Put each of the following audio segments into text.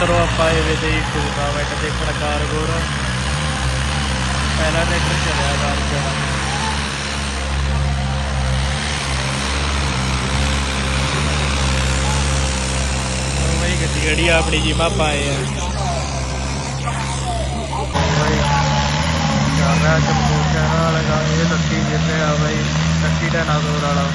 મિત્રો અપાય વિધિ ટૂંકા વખતે પ્રકાર ગોરો પહેલા ટ્રેક્ટર ચલાવ્યા ગામ ચલાવ્યા ਗੱਡੀ ਜਿਹੜੀ ਆਪਣੀ ਜੀ ਮਾਪਾ ਆਏ ਆ। ਜਾਨਾ ਚਮਕੂਰ ਵਾਲਾ ਇਹ ਲੱਕੀ ਜਿੱਤੇ ਆ ਬਈ, ਲੱਕੀ ਦਾ ਨਾਦੋਰ ਵਾਲਾ।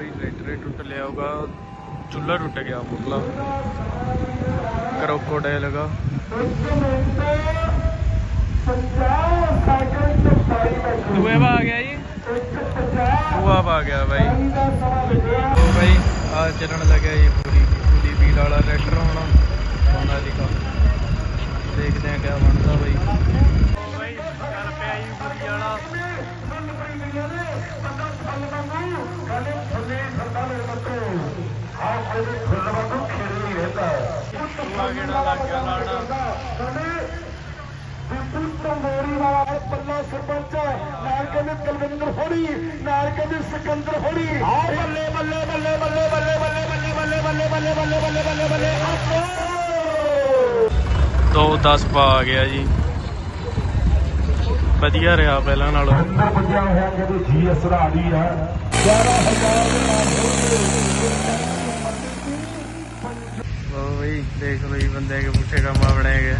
ਬਈ ਟਰੈਕਟਰ ਟੁੱਟ ਲਿਆ ਹੋਗਾ ਚੁੱਲ੍ਹਾ ਟੁੱਟ ਗਿਆ ਮਤਲਬ ਕਰੋਕੋਡਾਈਲ ਲਗਾ। ਦੂਏ ਪਾ ਆ ਗਿਆ ਜੀ। ਦੂਆ ਪਾ ਗਿਆ ਬਾਈ। ਬਾਈ ਆ ਚੱਲਣ ਲੱਗਿਆ ਜੀ ਪੂਰੀ ਪੂਰੀ ਵੀਲ ਵਾਲਾ ਟਰੈਕਟਰ ਹੁਣ। ਸੋਨਾਲੀਕਾ ਦੇਖਦੇ ਆ ਕਿਆ ਬਣਦਾ। तो सरपंच कलविंदर कहते बल्ले बल्ले बल्ले बल्ले बल्ले बल्ले बल्ले बल्ले बल्ले बल्ले बल्ले बल्ले दो दस पा आ गया जी। ਵਧੀਆ ਰਿਹਾ ਪਹਿਲਾਂ ਨਾਲੋਂ। ਅੰਦਰ ਵੱਜਿਆ ਹੋਇਆ ਜਦੋਂ ਜੀ ਅਸਰਾ ਦੀ ਹੈ 11000 ਦੇ ਨਾਲ ਉਹ ਬਈ, ਦੇਖ ਲਓ ਜੀ ਬੰਦੇ ਕੇ ਪੁੱਠੇ ਕੰਮ ਆਪਣੇ ਹੈਗੇ